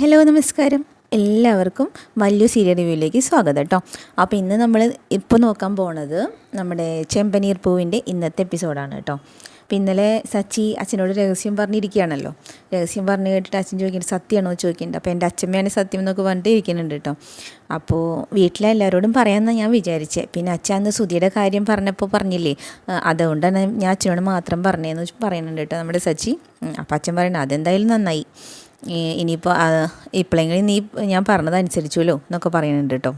Hello നമസ്കാരം. എല്ലാവർക്കും വലിയ സീരിയൽ റിവ്യൂയിലേക്ക് സ്വാഗതം കേട്ടോ അപ്പോൾ ഇന്ന് നമ്മൾ ഇപ്പോൾ നോക്കാൻ പോണത് നമ്മുടെ ചെമ്പനീർ പൂവിന്റെ ഇന്നത്തെ എപ്പിസോഡാണ് കേട്ടോ അപ്പോൾ ഇന്നലെ സച്ചി അച്ഛനോട് രഹസ്യം പറഞ്ഞിരിക്കുകയാണല്ലോ. രഹസ്യം പറഞ്ഞു കേട്ടിട്ട് അച്ഛൻ ചോദിക്കുന്നുണ്ട് സത്യമാണോ? ചോദിക്കുന്നുണ്ട്. അപ്പോൾ എന്റെ അച്ഛമ്മയാണ് സത്യം എന്നൊക്കെ പറഞ്ഞിട്ട് ഇരിക്കുന്നുണ്ട് കേട്ടോ അപ്പോൾ വീട്ടിലെ എല്ലാവരോടും പറയാമെന്നാണ് ഞാൻ വിചാരിച്ചത് പിന്നെ അച്ഛൻ അന്ന് സുധിയുടെ കാര്യം പറഞ്ഞപ്പോൾ പറഞ്ഞില്ലേ? അതുകൊണ്ടാണ് ഞാൻ അച്ഛനോട് മാത്രം പറഞ്ഞതെന്ന് പറയുന്നുണ്ട് കേട്ടോ നമ്മുടെ സച്ചി. അപ്പം അച്ഛൻ പറയണം അതെന്തായാലും നന്നായി. ഇനിയിപ്പോൾ ഇപ്പോഴെങ്കിലും നീ ഞാൻ പറഞ്ഞത് അനുസരിച്ചുല്ലോ എന്നൊക്കെ പറയുന്നുണ്ട് കേട്ടോ.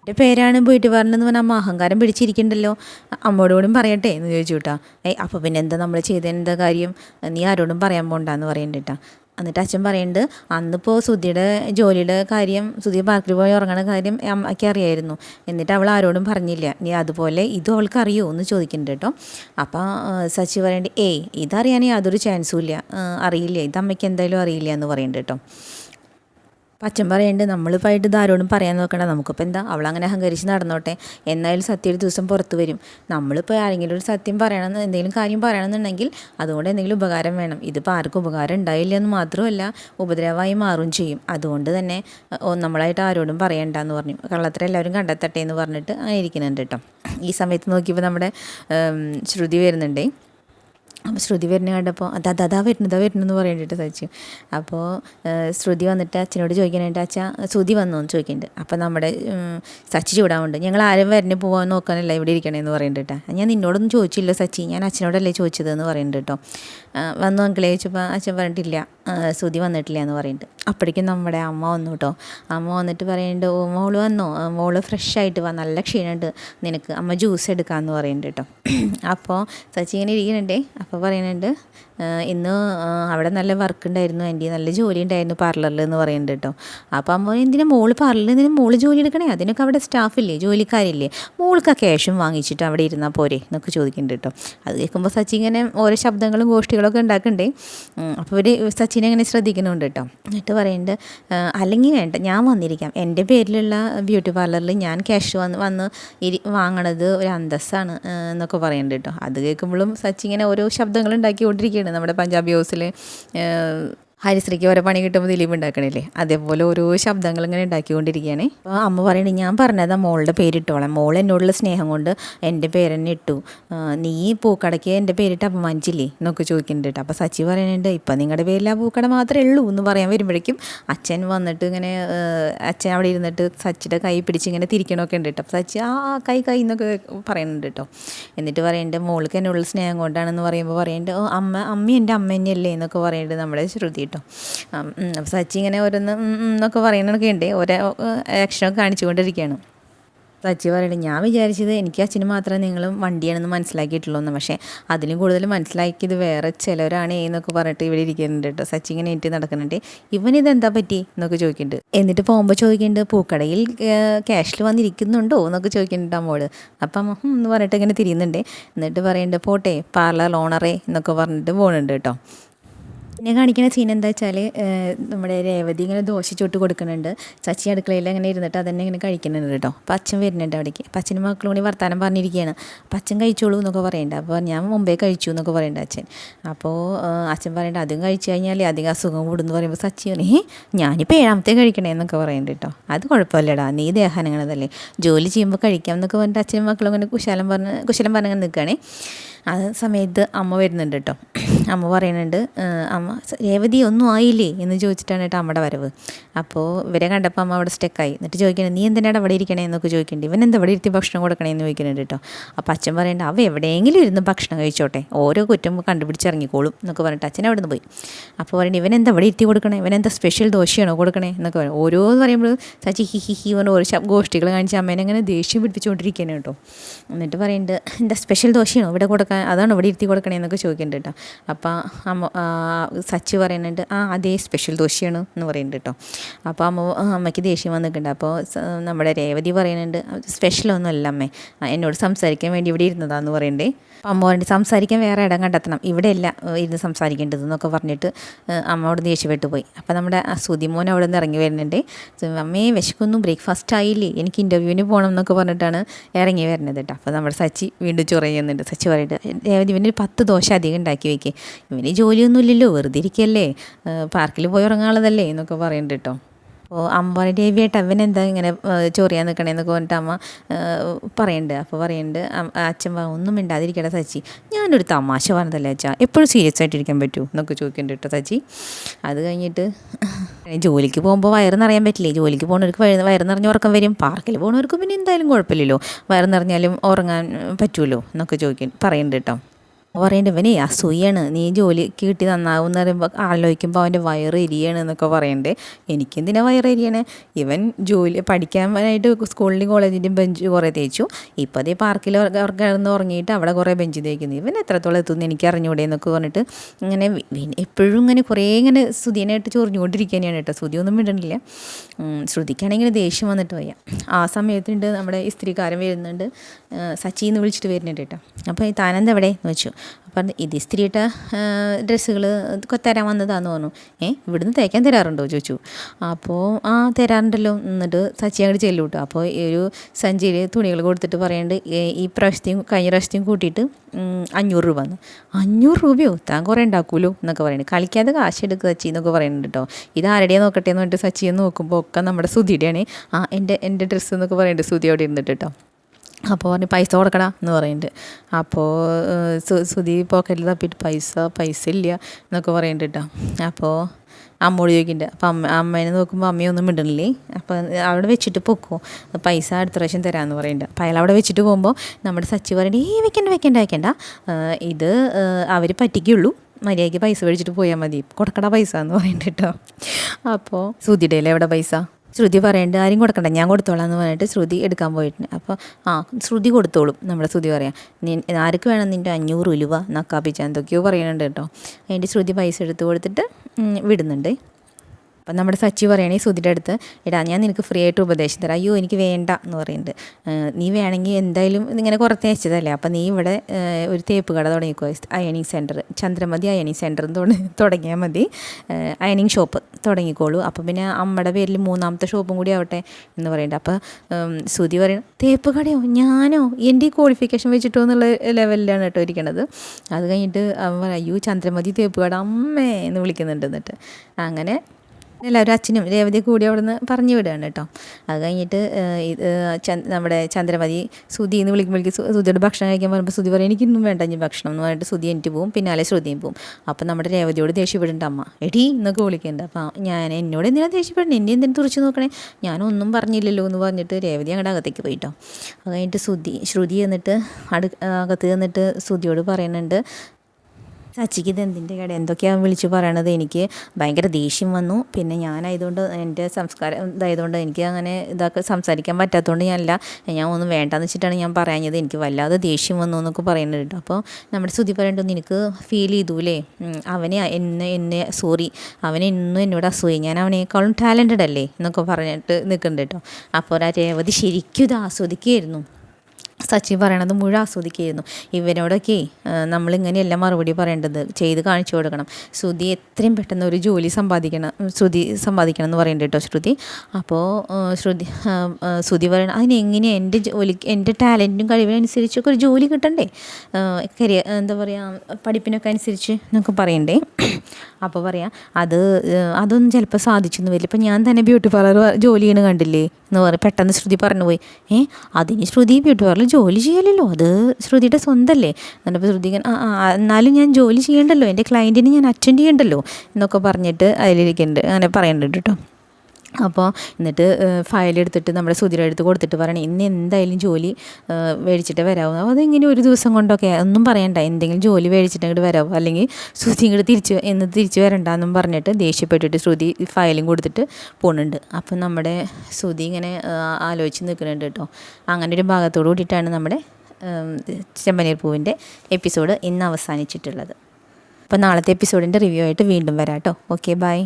എന്റെ പേരാണ് പോയിട്ട് പറഞ്ഞതെന്ന് പറഞ്ഞാൽ അമ്മ അഹങ്കാരം പിടിച്ചിരിക്കണ്ടല്ലോ. അമ്മയോടുകൂടി പറയട്ടെ എന്ന് ചോദിച്ചു കേട്ടാ. ഏയ് അപ്പോൾ പിന്നെ എന്താ നമ്മൾ ചെയ്ത എന്താ കാര്യം? നീ ആരോടും പറയാൻ പോണ്ടെന്ന് പറയുന്നുണ്ട് എന്നിട്ട് അച്ഛൻ പറയുന്നുണ്ട് അന്നിപ്പോൾ സുധിയുടെ ജോലിയുടെ കാര്യം സുധി പാർക്കിൽ പോയി ഉറങ്ങണ കാര്യം അമ്മയ്ക്ക് അറിയായിരുന്നു. എന്നിട്ട് അവൾ ആരോടും പറഞ്ഞില്ല. നീ അതുപോലെ ഇതും അവൾക്ക് അറിയുമോ എന്ന് ചോദിക്കുന്നുണ്ട് കേട്ടോ. അപ്പോൾ സച്ചി പറയേണ്ടത് ഏയ് ഇതറിയാൻ യാതൊരു ചാൻസും ഇല്ല. അറിയില്ല. ഇത് അമ്മയ്ക്ക് എന്തായാലും അറിയില്ല എന്ന് പറയുന്നുണ്ട് കേട്ടോ. അപ്പം അച്ഛൻ പറയുന്നുണ്ട് നമ്മളിപ്പോയിട്ട് ഇതാരോടും പറയാൻ നോക്കണ്ട. നമുക്കിപ്പോൾ എന്താ? അവളങ്ങനെ അഹങ്കരിച്ച് നടന്നോട്ടെ. എന്നാലും സത്യം ഒരു ദിവസം പുറത്ത് വരും. നമ്മളിപ്പോൾ ആരെങ്കിലും ഒരു സത്യം പറയണം എന്തെങ്കിലും കാര്യം പറയണമെന്നുണ്ടെങ്കിൽ അതുകൊണ്ട് എന്തെങ്കിലും ഉപകാരം വേണം. ഇതിപ്പോൾ ആർക്കും ഉപകാരം ഉണ്ടായില്ല എന്ന് മാത്രമല്ല ഉപദ്രവമായി മാറും ചെയ്യും. അതുകൊണ്ട് തന്നെ നമ്മളായിട്ട് ആരോടും പറയണ്ട എന്ന് പറഞ്ഞു. കള്ളത്തരം എല്ലാവരും കണ്ടെത്തട്ടെ എന്ന് പറഞ്ഞിട്ട് അങ്ങനെ ഇരിക്കുന്നുണ്ട് കേട്ടോ ഈ സമയത്ത് നോക്കിയപ്പോൾ നമ്മുടെ ശ്രുതി വരുന്നുണ്ടേ. അപ്പോൾ ശ്രുതി വരുന്ന കണ്ടപ്പോൾ അതാ അതാ വരുന്നതാ വരുന്നെന്ന് പറയേണ്ടിട്ട് സച്ചു അപ്പോൾ ശ്രുതി വന്നിട്ട് അച്ഛനോട് ചോദിക്കാനായിട്ട് അച്ഛ ശ്രുതി വന്നു? എന്ന് ചോദിക്കുന്നുണ്ട്. അപ്പോൾ നമ്മുടെ സച്ചി ചൂടാവുണ്ട് ഞങ്ങൾ ആരും വരഞ്ഞ് പോകാൻ നോക്കാനല്ല ഇവിടെ ഇരിക്കണേന്ന് പറയുന്നുണ്ട് ഞാൻ നിന്നോടൊന്നും ചോദിച്ചില്ല സച്ചി. ഞാൻ അച്ഛനോടല്ലേ ചോദിച്ചതെന്ന് പറയുന്നുണ്ട് കേട്ടോ വന്നു അങ്കിളെ ചോദിച്ചപ്പോൾ അച്ഛൻ പറഞ്ഞിട്ടില്ല ശ്രുതി വന്നിട്ടില്ല എന്ന് പറയുന്നുണ്ട് അപ്പോഴേക്കും നമ്മുടെ അമ്മ വന്നു കേട്ടോ അമ്മ വന്നിട്ട് പറയുന്നുണ്ട് ഓ മോൾ വന്നോ? മോൾ ഫ്രഷ് ആയിട്ട് വാ നല്ല ക്ഷീണമുണ്ട് നിനക്ക് അമ്മ ജ്യൂസ് എടുക്കാമെന്ന് പറയുന്നുണ്ട് കേട്ടോ അപ്പോൾ സച്ചി ഇങ്ങനെ ഇരിക്കുന്നുണ്ടേ അപ്പോൾ പറയുന്നുണ്ട് ഇന്ന് അവിടെ നല്ല വർക്ക് ഉണ്ടായിരുന്നു ആന്റി നല്ല ജോലി ഉണ്ടായിരുന്നു പാർലറിൽ എന്ന് പറയുന്നുണ്ട് കേട്ടോ. അപ്പോൾ അമ്മ എന്തിനാ മോൾ പാർലറിൽ എന്തിനാ മോൾ ജോലി എടുക്കണേ? അതിനൊക്കെ അവിടെ സ്റ്റാഫില്ലേ ജോലിക്കാരില്ലേ? മോൾക്ക് ക്യാഷും വാങ്ങിച്ചിട്ട് അവിടെ ഇരുന്നാൽ പോരെ എന്നൊക്കെ ചോദിക്കുന്നുണ്ട് കേട്ടോ. അത് കേൾക്കുമ്പോൾ സച്ചി ഇങ്ങനെ ഓരോ ശബ്ദങ്ങളും ഗോഷ്ഠികളൊക്കെ ഉണ്ടാക്കണ്ടേ അപ്പോൾ ഇവർ സച്ചിനെ ഇങ്ങനെ ശ്രദ്ധിക്കുന്നുണ്ട് കേട്ടോ. എന്നിട്ട് പറയുന്നുണ്ട് "ആ, അല്ലെങ്കിൽ വേണ്ട ഞാൻ വന്നിരിക്കാം. എന്റെ പേരിലുള്ള ബ്യൂട്ടി പാർലറിൽ ഞാൻ ക്യാഷ് വന്ന് വന്ന് ഇരി വാങ്ങണത് ഒരു അന്തസ്സാണ് എന്നൊക്കെ പറയുന്നുണ്ട് കേട്ടോ. അത് കേൾക്കുമ്പോഴും സച്ചി ഇങ്ങനെ ഓരോ ശബ്ദങ്ങൾ ഉണ്ടാക്കിക്കൊണ്ടിരിക്കുകയാണ്. നമ്മുടെ പഞ്ചാബി ഹൗസിൽ ഹരിശ്രീക്ക് ഓരോ പണി കിട്ടുമ്പോൾ ദിലീപ് ഉണ്ടാക്കണില്ലേ? അതേപോലെ ഓരോ ശബ്ദങ്ങൾ ഇങ്ങനെ ഉണ്ടാക്കിക്കൊണ്ടിരിക്കുകയാണ്. അപ്പോൾ അമ്മ പറയണേ ഞാൻ പറഞ്ഞതാ മോളുടെ പേരിട്ടോളാം. മോൾ എന്നോടുള്ള സ്നേഹം കൊണ്ട് എന്റെ പേരെന്നെ ഇട്ടു. നീ പൂക്കടയ്ക്ക് എന്റെ പേരിട്ട് അപമാനിച്ചില്ലേ? എന്നൊക്കെ ചോദിക്കുന്നുണ്ട് അപ്പോൾ സച്ചി പറയുന്നുണ്ട് ഇപ്പം നിങ്ങളുടെ പേരിൽ ആ പൂക്കട മാത്രമേ ഉള്ളൂ എന്ന് പറയാൻ വരുമ്പോഴേക്കും അച്ഛൻ വന്നിട്ട് ഇങ്ങനെ അച്ഛൻ അവിടെ ഇരുന്നിട്ട് സച്ചിയുടെ കൈ പിടിച്ച് ഇങ്ങനെ തിരിക്കണമൊക്കെ ഉണ്ട് കേട്ടോ. അപ്പോൾ സച്ചി ആ കൈ കൈ എന്നൊക്കെ പറയുന്നുണ്ട് കേട്ടോ. എന്നിട്ട് പറയുന്നുണ്ട് മോൾക്ക് എന്നോടുള്ള സ്നേഹം കൊണ്ടാണെന്ന് പറയുമ്പോൾ പറയുന്നുണ്ട് അമ്മ അമ്മ എന്റെ അമ്മ തന്നെയല്ലേ എന്നൊക്കെ പറയുന്നുണ്ട് നമ്മുടെ ശ്രുതി കേട്ടോ. സച്ചി ഇങ്ങനെ ഓരോന്ന് എന്നൊക്കെ പറയുന്നതൊക്കെ ഉണ്ട്. ഓരോ ആക്ഷനൊക്കെ കാണിച്ചുകൊണ്ടിരിക്കുകയാണ്. സച്ചി പറയുന്നത് ഞാൻ വിചാരിച്ചത് എനിക്ക് അച്ഛന് മാത്രമേ നിങ്ങൾ വണ്ടിയാണെന്ന് മനസ്സിലാക്കിയിട്ടുള്ളൂ എന്ന്. പക്ഷേ അതിലും കൂടുതൽ മനസ്സിലാക്കിയത് വേറെ ചിലവരാണ് എന്നൊക്കെ പറഞ്ഞിട്ട് ഇവിടെ ഇരിക്കുന്നുണ്ട് കേട്ടോ. സച്ചി ഇങ്ങനെ എനിക്ക് നടക്കുന്നുണ്ട്. ഇവൻ ഇതെന്താ പറ്റി? എന്നൊക്കെ ചോദിക്കുന്നുണ്ട്. എന്നിട്ട് പോകുമ്പോൾ ചോദിക്കുന്നുണ്ട് പൂക്കടയിൽ ക്യാഷിൽ വന്നിരിക്കുന്നുണ്ടോ? എന്നൊക്കെ ചോദിക്കുന്നുണ്ട് അമ്മോട് അപ്പം എന്ന് പറഞ്ഞിട്ട് ഇങ്ങനെ തിരിയുന്നുണ്ട്. എന്നിട്ട് പറയുന്നുണ്ട് പോട്ടെ പാർലർ ഓണറേ എന്നൊക്കെ പറഞ്ഞിട്ട് പോകുന്നുണ്ട് കേട്ടോ. പിന്നെ കാണിക്കുന്ന സീൻ എന്താ വെച്ചാൽ നമ്മുടെ രേവതി ഇങ്ങനെ ദോശ ചുട്ട് കൊടുക്കുന്നുണ്ട്. ചച്ചി അടുക്കളയിൽ അങ്ങനെ ഇരുന്നിട്ട് അതന്നെ ഇങ്ങനെ കഴിക്കുന്നുണ്ട് കേട്ടോ. അപ്പം അച്ഛൻ വരുന്നുണ്ട് അവിടേക്ക്. അപ്പം അച്ഛനും മക്കളും കൂടി വർത്താനം പറഞ്ഞിരിക്കുകയാണ്. അപ്പം അച്ഛൻ കഴിച്ചോളൂ എന്നൊക്കെ പറയേണ്ട. അപ്പോൾ ഞാൻ മുമ്പേ കഴിച്ചു എന്നൊക്കെ പറയേണ്ട അച്ഛൻ. അപ്പോൾ അച്ഛൻ പറയേണ്ട അതും കഴിച്ചു കഴിഞ്ഞാൽ അധികം അസുഖം കൂടുന്നു പറയുമ്പോൾ സച്ചി ഏ ഞാനിപ്പോൾ ഏഴാമത്തെ കഴിക്കണേ എന്നൊക്കെ പറയുന്നുണ്ട് കേട്ടോ. അത് കുഴപ്പമില്ലടാ നീ ദേഹാനങ്ങളതല്ലേ. ജോലി ചെയ്യുമ്പോൾ കഴിക്കാം എന്നൊക്കെ പറഞ്ഞിട്ട് അച്ഛനും മക്കളും അങ്ങനെ കുശാലം പറഞ്ഞ് കുശലം പറഞ്ഞങ്ങനെ നിൽക്കുകയാണേ. ആ സമയത്ത് അമ്മ വരുന്നുണ്ട് കേട്ടോ. അമ്മ പറയുന്നുണ്ട് അമ്മ രേവതി ഒന്നും ആയില്ലേ? എന്ന് ചോദിച്ചിട്ടാണ് കേട്ടോ അമ്മയുടെ വരവ്. അപ്പോൾ ഇവരെ കണ്ടപ്പോൾ അമ്മ അവിടെ സ്റ്റെക്കായി എന്നിട്ട് ചോദിക്കണേ നീ എന്തിനാണ് അവിടെ ഇരിക്കണേ? എന്നൊക്കെ ചോദിക്കുന്നുണ്ട്. ഇവൻ എന്താ ഇവിടെ ഇരുത്തി ഭക്ഷണം കൊടുക്കണേ? എന്ന് ചോദിക്കുന്നുണ്ട് കേട്ടോ. അപ്പോൾ അച്ഛൻ പറയുന്നുണ്ട് അവ എവിടെയെങ്കിലും ഇരുന്ന് ഭക്ഷണം കഴിച്ചോട്ടെ. ഓരോ കുറ്റം കണ്ടുപിടിച്ചിറങ്ങിക്കോളും എന്നൊക്കെ പറഞ്ഞിട്ട് അച്ഛൻ അവിടെ നിന്ന് പോയി. അപ്പോൾ പറയുന്നത് ഇവൻ എന്താ അവിടെ ഇരുത്തി കൊടുക്കണേ? ഇവൻ എന്താ സ്പെഷ്യൽ ദോശയാണോ കൊടുക്കണേ? എന്നൊക്കെ പറയും. ഓരോന്ന് പറയുമ്പോൾ സച്ചി ഹി ഹി ഹി പറഞ്ഞ ഓരോ ഗോഷ്ടികൾ കാണിച്ച് അമ്മേനെ അങ്ങനെ ദേഷ്യം പിടിപ്പിച്ചുകൊണ്ടിരിക്കുകയാണ് കേട്ടോ. എന്നിട്ട് പറയുന്നുണ്ട് എന്താ സ്പെഷ്യൽ ദോശയാണോ ഇവിടെ കൊടുക്കാൻ അതാണ് ഇവിടെ ഇരുത്തി കൊടുക്കണേ എന്നൊക്കെ ചോദിക്കുന്നുണ്ട് കേട്ടോ. അപ്പോൾ അമ്മ സച്ച് പറയുന്നുണ്ട് ആ അതേ സ്പെഷ്യൽ ദോശയാണ് എന്ന് പറയുന്നുണ്ട് കേട്ടോ. അപ്പോൾ അമ്മ അമ്മയ്ക്ക് ദേഷ്യം വന്നിട്ടുണ്ട്. അപ്പോൾ നമ്മുടെ രേവതി പറയുന്നുണ്ട് സ്പെഷ്യലൊന്നും അല്ല അമ്മേ. എന്നോട് സംസാരിക്കാൻ വേണ്ടി ഇവിടെ ഇരുന്നതാന്ന് പറയണ്ടേ അപ്പോൾ അമ്മ പറഞ്ഞിട്ട് സംസാരിക്കാൻ വേറെ ഇടം കണ്ടെത്തണം. ഇവിടെയല്ല ഇരുന്ന് സംസാരിക്കേണ്ടത് എന്നൊക്കെ പറഞ്ഞിട്ട് അമ്മ അവിടെ ദേഷ്യപ്പെട്ടു പോയി. അപ്പോൾ നമ്മുടെ സുതിമോൻ അവിടെ നിന്ന് ഇറങ്ങി വരുന്നുണ്ട്. അമ്മേ വിശക്കൊന്നും ബ്രേക്ക്ഫാസ്റ്റ് ആയില്ലേ? എനിക്ക് ഇന്റർവ്യൂവിന് പോകണം എന്നൊക്കെ പറഞ്ഞിട്ടാണ് ഇറങ്ങി വരുന്നത് കേട്ടോ. അപ്പോൾ നമ്മുടെ സച്ചി വീണ്ടും ചൊറയുന്നുണ്ട്. സച്ചി പറയുന്നത് ഇവനൊരു പത്ത് ദോശ അധികം ഉണ്ടാക്കി വയ്ക്കുക ഇവന് ജോലിയൊന്നുമില്ലല്ലോ വെറുതെ ഇരിക്കല്ലേ. പാർക്കിൽ പോയി ഉറങ്ങാനുള്ളതല്ലേ എന്നൊക്കെ പറയുന്നുണ്ട് കേട്ടോ. അപ്പോൾ അമ്മ ദേവിയായിട്ട് അവൻ എന്താ ഇങ്ങനെ ചൊറിയാൻ നിൽക്കണേന്നൊക്കെ പറഞ്ഞിട്ട് അമ്മ പറയുന്നുണ്ട് അപ്പോൾ പറയുന്നുണ്ട് അച്ഛൻ ഒന്നും മിണ്ടാതിരിക്കട്ടെ സച്ചി. ഞാനൊരു തമാശ പറഞ്ഞതല്ലേ അച്ഛാ? എപ്പോഴും സീരിയസ് ആയിട്ടിരിക്കാൻ പറ്റൂ? എന്നൊക്കെ ചോദിക്കുന്നുണ്ട് കേട്ടോ സച്ചി. അത് കഴിഞ്ഞിട്ട് ജോലിക്ക് പോകുമ്പോൾ വയറ് നിറയാൻ പറ്റില്ലേ? ജോലിക്ക് പോകുന്നവർക്ക് വയറ് നിറഞ്ഞ് ഉറക്കം വരും. പാർക്കിൽ പോകുന്നവർക്ക് പിന്നെ എന്തായാലും കുഴപ്പമില്ലല്ലോ. വയറ് നിറഞ്ഞാലും ഉറങ്ങാൻ പറ്റുമല്ലോ എന്നൊക്കെ ചോദിക്കും പറയുന്നുണ്ട് കേട്ടോ പറയുന്നുണ്ട് ഇവനെ അസൂയാണ്. നീ ജോലി കിട്ടി നന്നാവും എന്ന് പറയുമ്പോൾ ആലോചിക്കുമ്പോൾ അവന്റെ വയറ് എരിയാണ് എന്നൊക്കെ പറയണ്ടേ. എനിക്കെന്തിനാ വയറ് എരിയണേ? ഇവൻ ജോലി പഠിക്കാനായിട്ട് സ്കൂളിലും കോളേജിന്റെയും ബെഞ്ച് കുറേ തേച്ചു. ഇപ്പോൾ അതേ പാർക്കിൽ കിടന്ന് ഉറങ്ങിയിട്ട് അവിടെ കുറേ ബെഞ്ച് തേക്കുന്നു. ഇവൻ എത്രത്തോളം എത്തുന്നു എനിക്ക് അറിഞ്ഞൂടെ എന്നൊക്കെ പറഞ്ഞിട്ട് ഇങ്ങനെ എപ്പോഴും ഇങ്ങനെ കുറേ ഇങ്ങനെ സ്തുതിനായിട്ട് ചൊറിഞ്ഞുകൊണ്ടിരിക്കാനാണ് കേട്ടോ. സ്തുതി ഒന്നും വിടണില്ല ശ്രുതിക്കാണെങ്കിൽ ദേഷ്യം വന്നിട്ട് വയ്യ. ആ സമയത്തുണ്ട് നമ്മുടെ ഇസ്ത്രീകാരൻ വരുന്നുണ്ട്. സച്ചിന്ന് വിളിച്ചിട്ട് വരുന്നുണ്ട് കേട്ടോ. അപ്പോൾ താനെന്താ എവിടെ എന്ന് വെച്ചു അപ്പം ഇത് ഇസ്ത്രീയിട്ട ഡ്രസ്സുകൾ തരാൻ വന്നതാന്ന് പറഞ്ഞു. ഏ ഇവിടുന്ന് തയ്ക്കാൻ തരാറുണ്ടോ ചോദിച്ചു. അപ്പോൾ ആ തരാറുണ്ടല്ലോ. എന്നിട്ട് സച്ചി അങ്ങോട്ട് ചെല്ലു കേട്ടോ അപ്പോൾ ഈ ഒരു സഞ്ചിയിൽ തുണികൾ കൊടുത്തിട്ട് പറയേണ്ട ഈ പ്രാവശ്യത്തെയും കഴിഞ്ഞ പ്രാവശ്യത്തെയും കൂട്ടിയിട്ട് അഞ്ഞൂറ് രൂപ എന്ന്. അഞ്ഞൂറ് രൂപയോ? താൻ കുറേ ഉണ്ടാക്കുമല്ലോ എന്നൊക്കെ പറയുന്നത് കളിക്കാതെ കാശ് എടുക്കുക സച്ചി എന്നൊക്കെ പറയുന്നുണ്ട് കേട്ടോ ഇത് ആരുടെയാണ് നോക്കട്ടെ എന്ന് പറഞ്ഞിട്ട് സച്ചിയെ നോക്കുമ്പോൾ ഒക്കെ നമ്മുടെ സുധിയുടെയാണ്. ആ എന്റെ എന്റെ ഡ്രസ്സ് എന്നൊക്കെ പറയുന്നുണ്ട് സുധി അവിടെ ഇരുന്നിട്ട് കേട്ടോ അപ്പോൾ പറഞ്ഞു പൈസ കൊടുക്കടാ എന്ന് പറയുന്നുണ്ട് അപ്പോൾ സുധി പോക്കറ്റിൽ തപ്പിയിട്ട് പൈസ പൈസ ഇല്ല എന്നൊക്കെ പറയുന്നുണ്ട് കേട്ടോ അപ്പോൾ അമ്മോട് ചോദിക്കുന്നുണ്ട് അപ്പം അമ്മ അമ്മേനെ നോക്കുമ്പോൾ അമ്മയൊന്നും മിണ്ടണില്ലേ? അപ്പം അവിടെ വെച്ചിട്ട് പൊക്കോ? പൈസ അടുത്ത പ്രാവശ്യം തരാമെന്ന് പറയുന്നുണ്ട് അപ്പം അയാൾ അവിടെ വെച്ചിട്ട് പോകുമ്പോൾ നമ്മുടെ സച്ചി പറയുന്നത് ഈ വെക്കണ്ട വെക്കണ്ട വെക്കണ്ട. ഇത് അവർ പറ്റിക്കുള്ളൂ. മര്യാദയ്ക്ക് പൈസ മേടിച്ചിട്ട് പോയാൽ മതി. കൊടുക്കട പൈസ എന്ന് പറയുന്നുണ്ട് കേട്ടോ അപ്പോൾ സുധിയുടെ എവിടെ പൈസ? ശ്രുതി പറയേണ്ട ആരും കൊടുക്കണ്ട. ഞാൻ കൊടുത്തോളാം എന്ന് പറഞ്ഞിട്ട് ശ്രുതി എടുക്കാൻ പോയിട്ടുണ്ട്. അപ്പോൾ ആ ശ്രുതി കൊടുത്തോളും നമ്മുടെ ശ്രുതി പറയാം നീ ആർക്ക് വേണം നിന്റെ അഞ്ഞൂറ് ഉലുവ നക്കാപ്പിച്ച എന്തൊക്കെയോ പറയുന്നുണ്ട് കേട്ടോ. അതിന്റെ ശ്രുതി പൈസ എടുത്ത് കൊടുത്തിട്ട് വിടുന്നുണ്ട്. അപ്പം നമ്മുടെ സച്ചി പറയണേ സുധിയുടെ അടുത്ത് എടാ ഞാൻ നിനക്ക് ഫ്രീ ആയിട്ട് ഉപദേശം തരാം. അയ്യോ എനിക്ക് വേണ്ട എന്ന് പറയുന്നുണ്ട് നീ വേണമെങ്കിൽ എന്തായാലും ഇങ്ങനെ കുറച്ച് അയച്ചതല്ലേ? അപ്പം നീ ഇവിടെ ഒരു തേപ്പ് കട തുടങ്ങിക്കോ. അയണിങ് സെന്റർ ചന്ദ്രമതി അയണിങ് സെന്റർ തുടങ്ങിയാൽ മതി. അയണിങ് ഷോപ്പ് തുടങ്ങിക്കോളൂ. അപ്പം പിന്നെ അമ്മയുടെ പേരിൽ മൂന്നാമത്തെ ഷോപ്പും കൂടി ആവട്ടെ എന്ന് പറയുന്നുണ്ട് അപ്പോൾ സുധി പറയണം തേപ്പ് കടയോ? ഞാനോ? എന്റെ ഈ ക്വാളിഫിക്കേഷൻ വെച്ചിട്ടോ എന്നുള്ള ലെവലിലാണ് കേട്ടോ ഇരിക്കണത്. അത് കഴിഞ്ഞിട്ട് അവൻ അയ്യോ ചന്ദ്രമതി തേപ്പ് കട അമ്മേ എന്ന് വിളിക്കുന്നുണ്ട് എന്നിട്ട്. അങ്ങനെ എല്ലാവരും അച്ഛനും രേവതി കൂടി അവിടെ നിന്ന് പറഞ്ഞു വിടുകയാണ് കേട്ടോ. അത് കഴിഞ്ഞിട്ട് നമ്മുടെ ചന്ദ്രമതി സുധി എന്ന് വിളിക്കുമ്പോഴേക്ക് സുധിയോട് ഭക്ഷണം കഴിക്കാൻ പറയുമ്പോൾ സുധി പറയും എനിക്കൊന്നും വേണ്ട ഇനി ഭക്ഷണം. എന്ന് പറഞ്ഞിട്ട് സുധി എനിക്ക് പോവും. പിന്നാലെ ശ്രുതിയും പോവും. അപ്പം നമ്മുടെ രേവതിയോട് ദേഷ്യപ്പെടേണ്ട അമ്മ എടി എന്നൊക്കെ വിളിക്കേണ്ട അപ്പം ഞാൻ എന്നോട് എന്തിനാണ് ദേഷ്യപ്പെടണം എന്നെ എന്തിനും തുറച്ച് നോക്കണേ? ഞാനൊന്നും പറഞ്ഞില്ലല്ലോ എന്ന് പറഞ്ഞിട്ട് രേവതി അങ്ങോട്ട് അകത്തേക്ക് പോയിട്ടോ അത് കഴിഞ്ഞിട്ട് സുധി ശ്രുതി എന്നിട്ട് അടു അകത്ത് എന്നിട്ട് സുധിയോട് പറയുന്നുണ്ട് ചച്ചിക്ക് ഇത് എന്തിന്റെ കട? എന്തൊക്കെയാണ് വിളിച്ച് പറയണത്? എനിക്ക് ഭയങ്കര ദേഷ്യം വന്നു. പിന്നെ ഞാനായതുകൊണ്ട് എന്റെ സംസ്കാരം ഇതായതുകൊണ്ട് എനിക്ക് അങ്ങനെ ഇതൊക്കെ സംസാരിക്കാൻ പറ്റാത്തതുകൊണ്ട് ഞാനല്ല. ഞാൻ ഒന്നും വേണ്ടെന്ന് വെച്ചിട്ടാണ് ഞാൻ പറയാഞ്ഞത്. എനിക്ക് വല്ലാതെ ദേഷ്യം വന്നു എന്നൊക്കെ പറയുന്നത് കേട്ടോ. അപ്പോൾ നമ്മുടെ ശ്രുതി പറയേണ്ടത് നിനക്ക് ഫീൽ ചെയ്തൂലേ? അവനെ എന്നെ എന്നെ സോറി അവനെ ഇന്നും എന്നോട് അസൂയ. ഞാൻ അവനേക്കാളും ടാലന്റഡ് അല്ലേ? എന്നൊക്കെ പറഞ്ഞിട്ട് നിൽക്കുന്നുണ്ട് കേട്ടോ. അപ്പോൾ ആ രേവതി ശരിക്കും ഇത് ആസ്വദിക്കുകയായിരുന്നു. സച്ചി പറയണത് മുഴുവൻ ആസ്വദിക്കുകയായിരുന്നു. ഇവനോടൊക്കെ നമ്മളിങ്ങനെയല്ല മറുപടി പറയേണ്ടത്. ചെയ്ത് കാണിച്ചു കൊടുക്കണം. ശ്രുതി എത്രയും പെട്ടെന്ന് ഒരു ജോലി സമ്പാദിക്കണം ശ്രുതി സമ്പാദിക്കണം എന്ന് പറയുന്നുണ്ട് കേട്ടോ ശ്രുതി. അപ്പോൾ ശ്രുതി ശ്രുതി പറയണം അതിനെങ്ങനെയാണ് എന്റെ ജോലി എന്റെ ടാലന്റും കഴിവിനനുസരിച്ചൊക്കെ ഒരു ജോലി കിട്ടണ്ടേ? കരിയർ എന്താ പറയുക പഠിപ്പിനൊക്കെ അനുസരിച്ച് എന്നൊക്കെ പറയണ്ടേ? അപ്പോൾ പറയാം അത് അതൊന്നും ചിലപ്പോൾ സാധിച്ചൊന്നും വരില്ല. ഇപ്പം ഞാൻ തന്നെ ബ്യൂട്ടി പാർലർ ജോലി ചെയ്യണ കണ്ടില്ലേ? എന്ന് പറയും പെട്ടെന്ന് ശ്രുതി പറഞ്ഞു പോയി. ഏ അതിന് ശ്രുതി ബ്യൂട്ടി പാർലർ ജോലി ചെയ്യലല്ലോ. അത് ശ്രുതിയുടെ സ്വന്തമല്ലേ എന്നിട്ട് ശ്രുതി ആ എന്നാലും ഞാൻ ജോലി ചെയ്യണ്ടല്ലോ. എന്റെ ക്ലയന്റിന് ഞാൻ അറ്റൻഡ് ചെയ്യണ്ടല്ലോ. എന്നൊക്കെ പറഞ്ഞിട്ട് അതിലിരിക്കുന്നുണ്ട്. അങ്ങനെ പറയുന്നുണ്ട് കേട്ടോ. അപ്പോൾ എന്നിട്ട് ഫയൽ എടുത്തിട്ട് നമ്മുടെ സുധിര എടുത്ത് കൊടുത്തിട്ട് പറയണം ഇന്ന് എന്തായാലും ജോലി മേടിച്ചിട്ട് വരാവും. അപ്പോൾ അതെങ്ങനെ ഒരു ദിവസം കൊണ്ടൊക്കെ ഒന്നും പറയണ്ട എന്തെങ്കിലും ജോലി മേടിച്ചിട്ട് അങ്ങോട്ട് വരാവും. അല്ലെങ്കിൽ ശ്രുതി ഇങ്ങോട്ട് തിരിച്ച് എന്ന് തിരിച്ച് വരണ്ടെന്നും പറഞ്ഞിട്ട് ദേഷ്യപ്പെട്ടിട്ട് ശ്രുതി ഫയലും കൊടുത്തിട്ട് പോകുന്നുണ്ട് അപ്പം നമ്മുടെ ശ്രുതി ഇങ്ങനെ ആലോചിച്ച് നിൽക്കുന്നുണ്ട് കേട്ടോ. അങ്ങനെ ഒരു ഭാഗത്തോട് കൂടിയിട്ടാണ് നമ്മുടെ ചെമ്പനീർ പൂവിന്റെ എപ്പിസോഡ് ഇന്ന് അവസാനിച്ചിട്ടുള്ളത്. അപ്പോൾ നാളത്തെ എപ്പിസോഡിന്റെ റിവ്യൂ ആയിട്ട് വീണ്ടും വരാം കേട്ടോ. Okay bye